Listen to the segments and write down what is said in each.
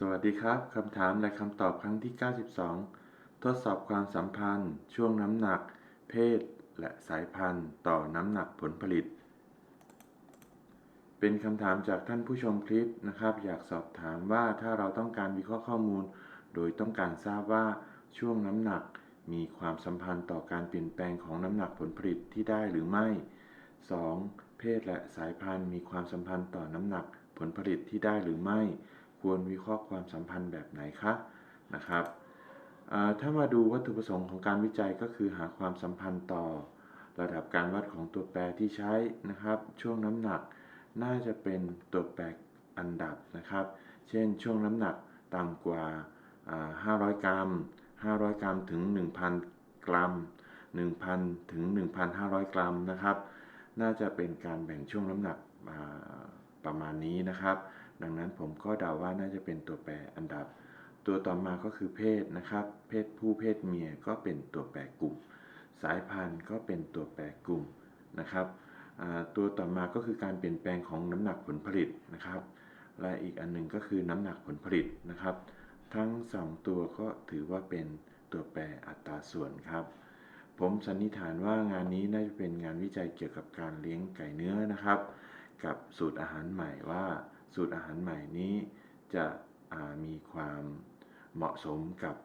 สวัสดีครับ คำถามและคำตอบครั้งที่ 92 ทดสอบความสัมพันธ์ ช่วงน้ำหนัก เพศ และสายพันธุ์ ต่อน้ำหนักผลผลิต เป็นคำถามจากท่านผู้ชมคลิปนะครับ อยากสอบถามว่าถ้าเราต้องการวิเคราะห์ข้อมูล โดยต้องการทราบว่าช่วงน้ำหนักมีความสัมพันธ์ต่อการเปลี่ยนแปลงของน้ำหนักผลผลิตที่ได้หรือไม่ 2. เพศและสายพันธุ์มีความสัมพันธ์ต่อน้ำหนักผลผลิตที่ได้หรือไม่ ควรวิเคราะห์ความสัมพันธ์แบบไหนคะนะครับถ้ามาดูวัตถุประสงค์ของการวิจัยก็คือหาความสัมพันธ์ต่อ ระดับการวัดของตัวแปรที่ใช้นะครับ ช่วงน้ำหนักน่าจะเป็นตัวแปรอันดับนะครับ เช่น ช่วงน้ำหนักต่ำกว่า 500 กรัม 500 กรัมถึง 1,000 กรัม 1,000 ถึง 1,500 กรัมนะครับ น่าจะเป็นการแบ่งช่วงน้ำหนักประมาณนี้นะครับ ดังนั้นผมก็เดาว่าน่าจะเป็นตัวแปรอันดับ ตัวต่อมาก็คือเพศนะครับ เพศผู้เพศเมียก็เป็นตัวแปรกลุ่ม สายพันธุ์ก็เป็นตัวแปรกลุ่มนะครับตัวต่อมาก็คือการเปลี่ยนแปลงของน้ำหนักผลผลิตนะครับ และอีกอันหนึ่งก็คือน้ำหนักผลผลิตนะครับ ทั้งสองตัวก็ถือว่าเป็นตัวแปรอัตราส่วนครับ ผมสันนิษฐานว่างานนี้น่าจะเป็นงานวิจัยเกี่ยวกับการเลี้ยงไก่เนื้อนะครับ กับสูตรอาหารใหม่ว่า สูตรอาหารใหม่นี้จะมีความเหมาะสมกับ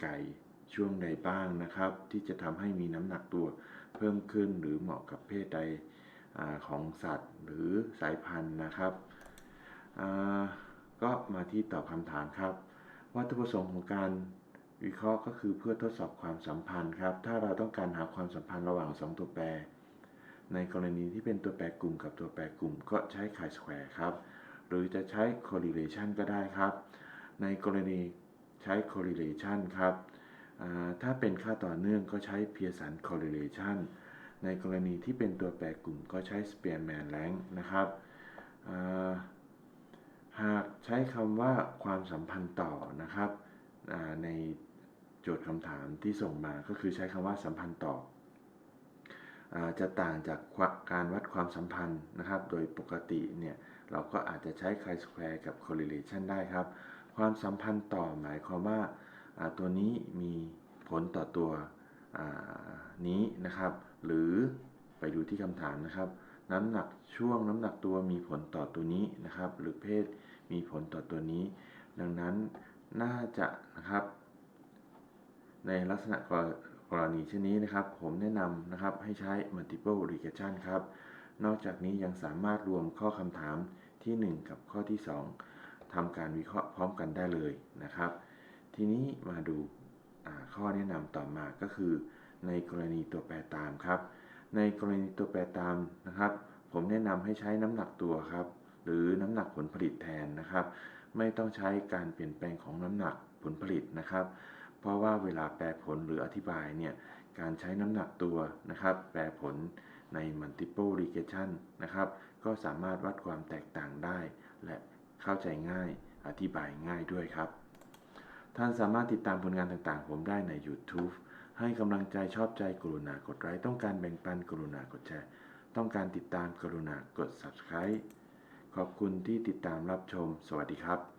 ไก่ช่วงใดบ้างนะครับ ที่จะทำให้มีน้ำหนักตัวเพิ่มขึ้นหรือเหมาะกับเพศใดอของสัตว์หรือสายพันธุ์นะครับก็มาที่ตอบคำถามครับวัตถุประสงค์ของการวิเคราะห์ก็คือเพื่อทดสอบความสัมพันธ์ครับ ถ้าเราต้องการหาความสัมพันธ์ระหว่างสองตัวแปร ในกรณีที่เป็นตัวแปรกลุ่มกับตัวแปรกลุ่ม ก็ใช้ chi-square ครับ หรือจะใช้ correlation ก็ได้ครับ ในกรณีใช้ correlation ครับถ้าเป็นค่าต่อเนื่องก็ใช้ Pearson correlation ในกรณีที่เป็นตัวแปรกลุ่มก็ใช้ Spearman rank นะครับ หากใช้คำว่าความสัมพันธ์ต่อนะครับในโจทย์คำถามที่ส่งมาก็คือใช้คำว่าสัมพันธ์ต่อ จะต่างจากการวัดความสัมพันธ์นะครับ โดยปกติเนี่ยเราก็อาจจะใช้ chi-square กับ correlation ได้ครับ ความสัมพันธ์ต่อหมายความว่าตัวนี้มีผลต่อตัวนี้นะครับ หรือไปดูที่คำถามนะครับ น้ำหนักช่วงน้ำหนักตัวมีผลต่อตัวนี้นะครับ หรือเพศมีผลต่อตัวนี้ ดังนั้นน่าจะนะครับ ในลักษณะ กรณีเช่นนี้นะครับ ผมแนะนำนะครับให้ใช้ multiple regression ครับ นอกจากนี้ยังสามารถรวมข้อคำถามที่ 1 กับข้อที่ 2ทำการวิเคราะห์พร้อมกันได้เลยนะครับ ทีนี้มาดูข้อแนะนำต่อมาก็คือ ในกรณีตัวแปรตามครับ ในกรณีตัวแปรตามนะครับ ผมแนะนำให้ใช้น้ำหนักตัวครับ หรือน้ำหนักผลผลิตแทนนะครับ ไม่ต้องใช้การเปลี่ยนแปลงของน้ำหนักผลผลิตนะครับ เพราะว่าเวลาแปลผลหรืออธิบายเนี่ยการใช้น้ำหนักตัวนะครับ แปลผลใน multiple regression นะครับ ก็สามารถวัดความแตกต่างได้ และเข้าใจง่ายอธิบายง่ายด้วยครับ ท่านสามารถติดตามผลงานต่างๆ ผมได้ใน YouTube ให้กำลังใจชอบใจกรุณากดไลค์ต้องการแบ่งปันกรุณากดแชร์ ต้องการติดตามกรุณากด Subscribe ขอบคุณที่ติดตามรับชม สวัสดีครับ